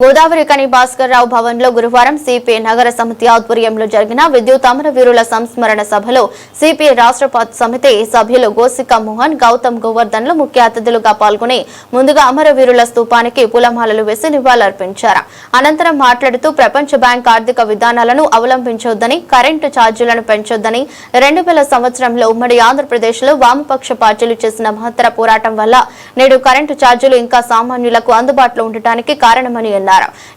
గోదావరి కని భాస్కర్ రావు భవన్లో గురువారం సిపిఐ నగర సమితి ఆధ్వర్యంలో జరిగిన విద్యుత్ అమరవీరుల సంస్మరణ సభలో సిపిఐ రాష్ట్ర సమితి సభ్యులు గోసిక మోహన్ గౌతమ్ గోవర్ధన్లు ముఖ్య అతిథులుగా పాల్గొని ముందుగా అమరవీరుల స్తూపానికి పూలమాలలు వేసి నివాళులర్పించారు. అనంతరం మాట్లాడుతూ ప్రపంచ బ్యాంక్ ఆర్థిక విధానాలను అవలంబించొద్దని కరెంటు ఛార్జీలను పెంచొద్దని రెండు వేల సంవత్సరంలో ఉమ్మడి ఆంధ్రప్రదేశ్లో వామపక్ష పార్టీలు చేసిన మహత్తర పోరాటం వల్ల నేడు కరెంటు ఛార్జీలు ఇంకా సామాన్యులకు అందుబాటులో ఉండటానికి కారణమని అన్నారు.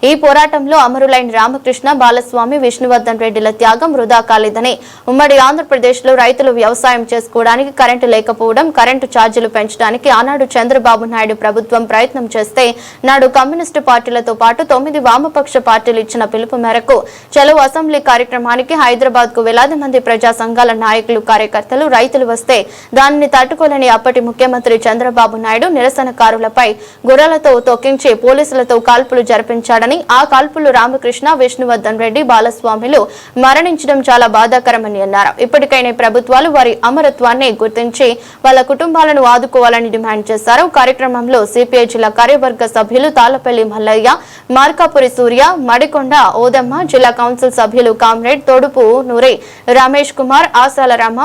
ఈ పోరాటంలో అమరులైన రామకృష్ణ బాలస్వామి విష్ణువర్ధన్ రెడ్డిల త్యాగం వృధా కాలేదని. ఉమ్మడి ఆంధ్రప్రదేశ్లో రైతులు వ్యవసాయం చేసుకోవడానికి కరెంటు లేకపోవడం కరెంటు ఛార్జీలు పెంచడానికి ఆనాడు చంద్రబాబు నాయుడు ప్రభుత్వం ప్రయత్నం చేస్తే నాడు కమ్యూనిస్టు పార్టీలతో పాటు తొమ్మిది వామపక్ష పార్టీలు ఇచ్చిన పిలుపు మేరకు చలో అసెంబ్లీ కార్యక్రమానికి హైదరాబాద్కు వేలాది మంది ప్రజా సంఘాల నాయకులు కార్యకర్తలు రైతులు వస్తే దానిని తట్టుకోలేని అప్పటి ముఖ్యమంత్రి చంద్రబాబు నాయుడు నిరసనకారులపై గుర్రాలతో తొక్కించి పోలీసులతో కాల్పులు జరిపించాడని ఆ కాల్పులు రామకృష్ణ విష్ణువర్ధన్ రెడ్డి బాలస్వామిలు మరణించడం చాలా బాధాకరమని అన్నారు. ఇప్పటికైనా ప్రభుత్వాలు వారి అమరత్వాన్ని గుర్తించి వాళ్ళ కుటుంబాలను ఆదుకోవాలని డిమాండ్ చేశారు. కార్యక్రమంలో సిపిఐ జిల్లా కార్యవర్గ సభ్యులు తాళ్ళపల్లి మల్లయ్య మార్కాపురి సూర్య మడికొండ ఓదమ్మ జిల్లా కౌన్సిల్ సభ్యులు కామ్రేడ్ తొడుపు నూరే రమేష్ కుమార్ ఆశాల రామ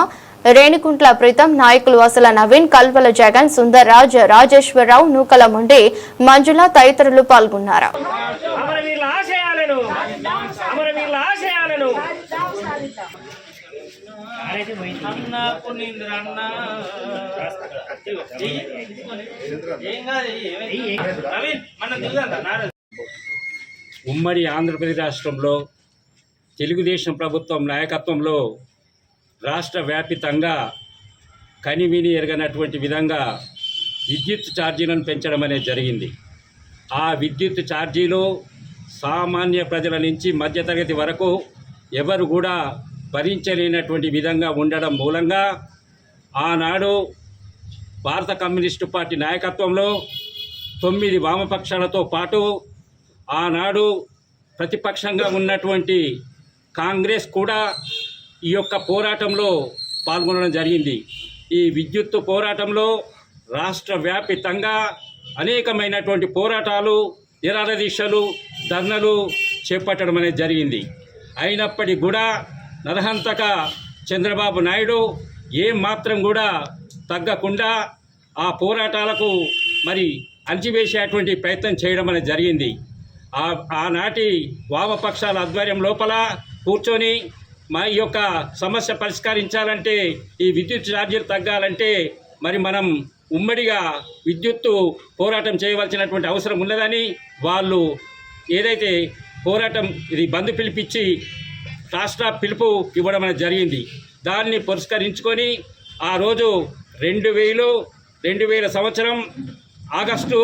రేణికుంట్ల ప్రీతం నాయకులు అసల నవీన్ కల్వల జగన్ సుందర్ రాజ్ రాజేశ్వరరావు నూకల ముండి మంజుల తదితరులు పాల్గొన్నారు అమరవీరుల ఆశయాలను అమరవీరుల ఆశయాలను అన్న పునీంద్ర అన్న ఏం కాదు ఏమైంది? నవీన్ మనం దిగుదా నారదు ఉమ్మడి ఆంధ్రప్రదేశ్ రాష్ట్రంలో తెలుగుదేశం ప్రభుత్వం నాయకత్వంలో రాష్ట్ర వ్యాపితంగా కనివిని ఎరగనటువంటి విధంగా విద్యుత్ ఛార్జీలను పెంచడం అనేది జరిగింది. ఆ విద్యుత్ ఛార్జీలు సామాన్య ప్రజల నుంచి మధ్యతరగతి వరకు ఎవరు కూడా భరించలేనటువంటి విధంగా ఉండడం మూలంగా ఆనాడు భారత కమ్యూనిస్టు పార్టీ నాయకత్వంలో తొమ్మిది వామపక్షాలతో పాటు ఆనాడు ప్రతిపక్షంగా ఉన్నటువంటి కాంగ్రెస్ కూడా ఈ యొక్క పోరాటంలో పాల్గొనడం జరిగింది. ఈ విద్యుత్ పోరాటంలో రాష్ట్ర వ్యాపితంగా అనేకమైనటువంటి పోరాటాలు నిరాదీక్షలు ధర్నలు చేపట్టడం అనేది జరిగింది. అయినప్పటికీ కూడా నరహంతక చంద్రబాబు నాయుడు ఏం మాత్రం కూడా తగ్గకుండా ఆ పోరాటాలకు మరి అణిచివేసేటువంటి ప్రయత్నం చేయడం అనేది జరిగింది. ఆనాటి వామపక్షాల ఆధ్వర్యం లోపల కూర్చొని మా ఈ యొక్క సమస్య పరిష్కరించాలంటే ఈ విద్యుత్ ఛార్జీలు తగ్గాలంటే మరి మనం ఉమ్మడిగా విద్యుత్తు పోరాటం చేయవలసినటువంటి అవసరం ఉన్నదని వాళ్ళు ఏదైతే పోరాటం ఇది బంద్ పిలిపించి రాష్ట్ర పిలుపు ఇవ్వడం అనేది జరిగింది. దాన్ని పురస్కరించుకొని ఆ రోజు రెండు వేలు రెండు వేల సంవత్సరం ఆగస్టు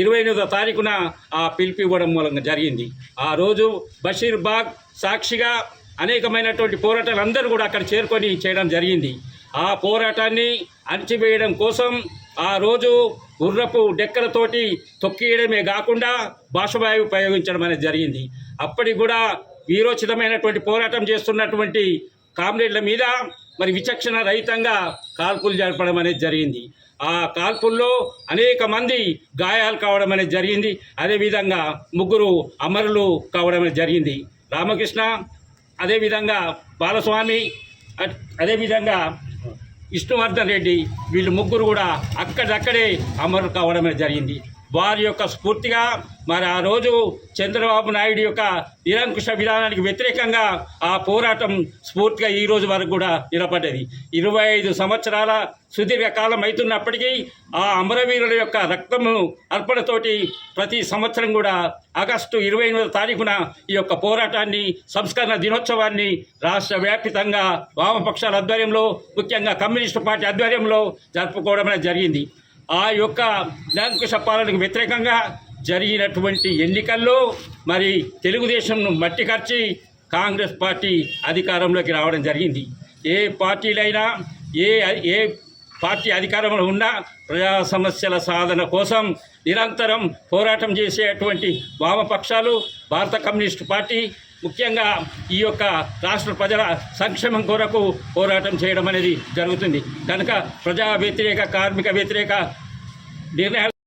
ఇరవై ఎనిమిదో తారీఖున ఆ పిలుపు ఇవ్వడం మూలంగా జరిగింది. ఆ రోజు బషీర్ బాగ్ సాక్షిగా అనేకమైనటువంటి పోరాటాలు అందరూ కూడా అక్కడ చేరుకొని చేయడం జరిగింది. ఆ పోరాటాన్ని అణచివేయడం కోసం ఆ రోజు గుర్రపు డెక్కలతోటి తొక్కియడమే కాకుండా భాషవాయువు ప్రయోగించడం అనేది జరిగింది. అప్పటికి కూడా వీరోచితమైనటువంటి పోరాటం చేస్తున్నటువంటి కామ్రేడ్ల మీద మరి విచక్షణ రహితంగా కాల్పులు జరపడం అనేది జరిగింది. ఆ కాల్పుల్లో అనేక మంది గాయాలు కావడం అనేది జరిగింది. అదేవిధంగా ముగ్గురు అమరులు కావడం అనేది జరిగింది. రామకృష్ణ అదేవిధంగా బాలస్వామి అట్- అదేవిధంగా విష్ణువర్ధన్ రెడ్డి వీళ్ళు ముగ్గురు కూడా అక్కడక్కడే అమరు కావడం జరిగింది. వారి యొక్క స్ఫూర్తిగా మరి ఆ రోజు చంద్రబాబు నాయుడు యొక్క నిరంకుశ విధానానికి వ్యతిరేకంగా ఆ పోరాటం స్ఫూర్తిగా ఈ రోజు వరకు కూడా నిలబడ్డది. ఇరవై ఐదు సంవత్సరాల సుదీర్ఘకాలం అవుతున్నప్పటికీ ఆ అమరవీరుల యొక్క రక్తము అర్పణతోటి ప్రతి సంవత్సరం కూడా ఆగస్టు ఇరవై ఎనిమిదో తారీఖున ఈ యొక్క పోరాటాన్ని సంస్కరణ దినోత్సవాన్ని రాష్ట్ర వ్యాపితంగా వామపక్షాల ఆధ్వర్యంలో ముఖ్యంగా కమ్యూనిస్టు పార్టీ ఆధ్వర్యంలో జరుపుకోవడం జరిగింది. ఆ యొక్క నిరంకుశ పాలనకు వ్యతిరేకంగా జరిగినటువంటి ఎన్నికల్లో మరి తెలుగుదేశంను మట్టి ఖర్చి కాంగ్రెస్ పార్టీ అధికారంలోకి రావడం జరిగింది. ఏ పార్టీలైనా ఏ ఏ పార్టీ అధికారంలో ఉన్నా ప్రజా సమస్యల సాధన కోసం నిరంతరం పోరాటం చేసేటువంటి వామపక్షాలు భారత కమ్యూనిస్టు పార్టీ ముఖ్యంగా ఈ యొక్క రాష్ట్ర ప్రజల సంక్షేమం కొరకు పోరాటం చేయడం అనేది జరుగుతుంది. కనుక ప్రజా వ్యతిరేక కార్మిక వ్యతిరేక నిర్ణయాలు